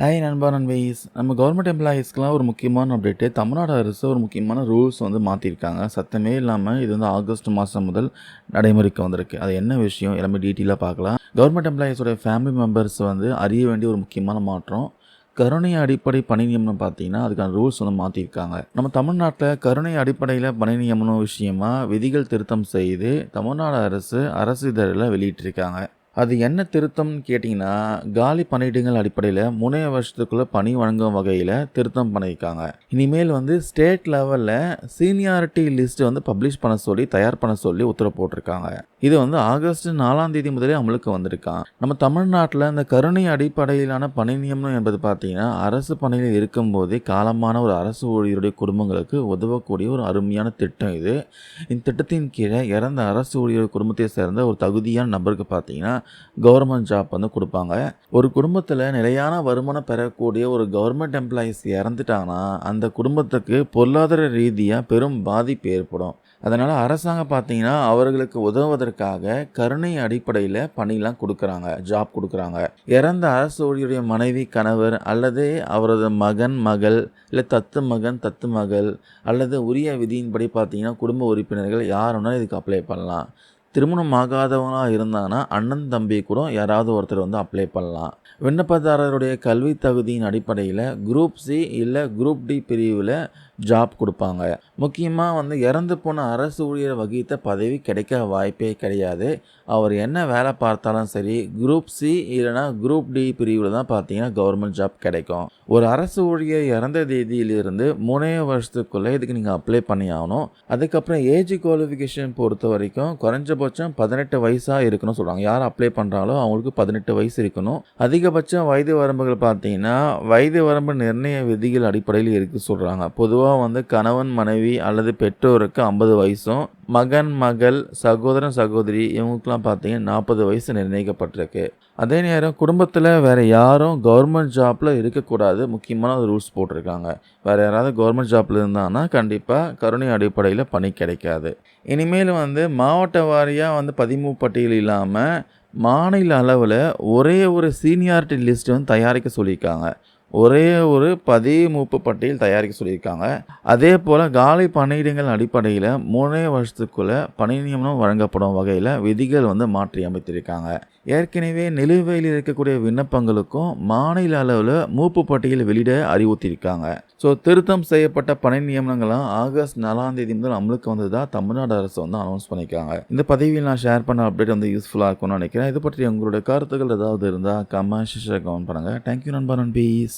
Hi நண்பா நண்பீஸ் நம்ம government எம்ப்ளாயீஸ்க்கெலாம் ஒரு முக்கியமான அப்டேட்டு தமிழ்நாடு அரசு ஒரு முக்கியமான ரூல்ஸ் வந்து மாற்றிருக்காங்க சத்தமே இல்லாமல் இது வந்து ஆகஸ்ட் மாதம் முதல் நடைமுறைக்கு வந்திருக்கு. அது என்ன விஷயம்? எல்லாமே டீட்டெயிலாக பார்க்கலாம். கவர்மெண்ட் எம்ப்ளாயீஸோட ஃபேமிலி மெம்பர்ஸ் வந்து அறிய வேண்டிய ஒரு முக்கியமான மாற்றம் கருணை அடிப்படை பணி நியமனம் பார்த்தீங்கன்னா அதுக்கான ரூல்ஸ் வந்து மாற்றிருக்காங்க நம்ம தமிழ்நாட்டில் கருணை அடிப்படையில் பணி நியமனம் விஷயமா விதிகள் திருத்தம் செய்து தமிழ்நாடு அரசு அரசு இதழில் வெளியிட்டிருக்காங்க. அது என்ன திருத்தம்னு கேட்டிங்கன்னா காலி பணியிடங்கள் அடிப்படையில் முனைய வருஷத்துக்குள்ளே பணி வழங்கும் வகையில் திருத்தம் பண்ணியிருக்காங்க. இனிமேல் வந்து ஸ்டேட் லெவலில் சீனியாரிட்டி லிஸ்ட் வந்து பப்ளிஷ் பண்ண சொல்லி தயார் பண்ண சொல்லி உத்தரவு போட்டிருக்காங்க. இது வந்து ஆகஸ்ட் நாலாம் தேதி முதலே அமலுக்கு வந்திருக்கான் நம்ம தமிழ்நாட்டில் இந்த கருணை அடிப்படையிலான பணி நியமனம் என்பது பார்த்தீங்கன்னா அரசு பணியில் இருக்கும்போதே காலமான ஒரு அரசு ஊழியருடைய குடும்பங்களுக்கு உதவக்கூடிய ஒரு அருமையான திட்டம் இது. இந்த திட்டத்தின் கீழே இறந்த அரசு ஊழியர் குடும்பத்தை சேர்ந்த ஒரு தகுதியான நபருக்கு பார்த்தீங்கன்னா கவர்மெண்ட் ஜாப் வந்து கொடுப்பாங்க. ஒரு குடும்பத்தில் நிலையான வருமானம் பெறக்கூடிய ஒரு கவர்மெண்ட் எம்ப்ளாயீஸ் இறந்துட்டாங்கன்னா அந்த குடும்பத்துக்கு பொருளாதார ரீதியாக பெரும் பாதிப்பு ஏற்படும். அதனால் அரசாங்கம் பார்த்தீங்கன்னா அவர்களுக்கு உதவுவதற்காக கருணை அடிப்படையில் பணிலாம் கொடுக்குறாங்க ஜாப் கொடுக்குறாங்க. இறந்த அரசு ஊழியருடைய மனைவி கணவர் அல்லது அவரது மகன் மகள் இல்லை தத்து மகன் தத்து மகள் அல்லது உரிய விதியின்படி பார்த்தீங்கன்னா குடும்ப உறுப்பினர்கள் யார் வேணாலும் இதுக்கு அப்ளை பண்ணலாம். திருமணம் ஆகாதவங்களாக இருந்தாங்கன்னா அண்ணன் தம்பி கூட யாராவது ஒருத்தர் வந்து அப்ளை பண்ணலாம். விண்ணப்பதாரருடைய கல்வி தகுதியின் அடிப்படையில் குரூப் சி இல்லை குரூப் டி பிரிவில் ஜாப் கொடுப்பாங்க. முக்கியமாக வந்து இறந்து போன அரசு ஊழியர் வகித்த பதவி கிடைக்க வாய்ப்பே கிடையாது. அவர் என்ன வேலை பார்த்தாலும் சரி குரூப் சி இல்லைனா குரூப் டி பிரிவில் தான் பார்த்தீங்கன்னா கவர்மெண்ட் ஜாப் கிடைக்கும். ஒரு அரசு ஊழியர் இறந்த தேதியிலிருந்து மூணே வருஷத்துக்குள்ளே இதுக்கு நீங்கள் அப்ளை பண்ணி ஆகணும். அதுக்கப்புறம் ஏஜ் குவாலிஃபிகேஷன் பொறுத்த வரைக்கும் குறைஞ்சபட்சம் பதினெட்டு வயசாக இருக்கணும் சொல்கிறாங்க யார் அப்ளை பண்ணுறாங்களோ அவங்களுக்கு பதினெட்டு வயசு இருக்கணும். அதிகபட்சம் வயது வரம்புகள் பார்த்தீங்கன்னா வயது வரம்பு நிர்ணய விதிகள் அடிப்படையில் இருக்குது சொல்கிறாங்க பொதுவாக வந்து கணவன் மனைவி அல்லது பெற்றோருக்கு ஐம்பது வயசும் மகன் மகள் சகோதரன் சகோதரி இவங்களுக்குலாம் பார்த்தீங்கன்னா நாற்பது வயசு நிர்ணயிக்கப்பட்டிருக்கு. அதே நேரம் குடும்பத்தில் வேறு யாரும் கவர்மெண்ட் ஜாப்பில் இருக்கக்கூடாது. முக்கியமான ஒரு ரூல்ஸ் போட்டிருக்காங்க. வேறு யாராவது கவர்மெண்ட் ஜாப்பில் இருந்தாங்கன்னா கண்டிப்பாக கருணை அடிப்படையில் பணி கிடைக்காது. இனிமேல் வந்து மாவட்ட வாரியாக வந்து பதிமூ பட்டியல் இல்லாமல் மாநில அளவில் ஒரே ஒரு சீனியாரிட்டி லிஸ்ட் வந்து தயாரிக்க சொல்லியிருக்காங்க. ஒரே ஒரு பதிமூப்பு பட்டியல் தயாரிக்க சொல்லியிருக்காங்க. அதே போல் காலி பணியிடங்கள் அடிப்படையில் மூணே வருஷத்துக்குள்ளே பணி நியமனம் வழங்கப்படும் வகையில் விதிகள் வந்து மாற்றி அமைத்திருக்காங்க. ஏற்கனவே நிலுவையில் இருக்கக்கூடிய விண்ணப்பங்களுக்கும் மாநில அளவில் மூப்பு பட்டியல் வெளியிட அறிவுறுத்தியிருக்காங்க. ஸோ திருத்தம் செய்யப்பட்ட பணி நியமனங்கள்லாம் ஆகஸ்ட் நாலாம் தேதி முதல் அமலுக்கு வந்ததாக தமிழ்நாடு அரசு வந்து அனௌன்ஸ் பண்ணியிருக்காங்க. இந்த பதவியில் நான் ஷேர் பண்ண அப்டேட் வந்து யூஸ்ஃபுல்லாக இருக்கும்னு நினைக்கிறேன். இது பற்றி உங்களுடைய கருத்துக்கள் ஏதாவது இருந்தால் கமெண்ட் கமெண்ட் பண்ணுங்கள் தேங்க்யூ நண்பர் நண்பீஸ்.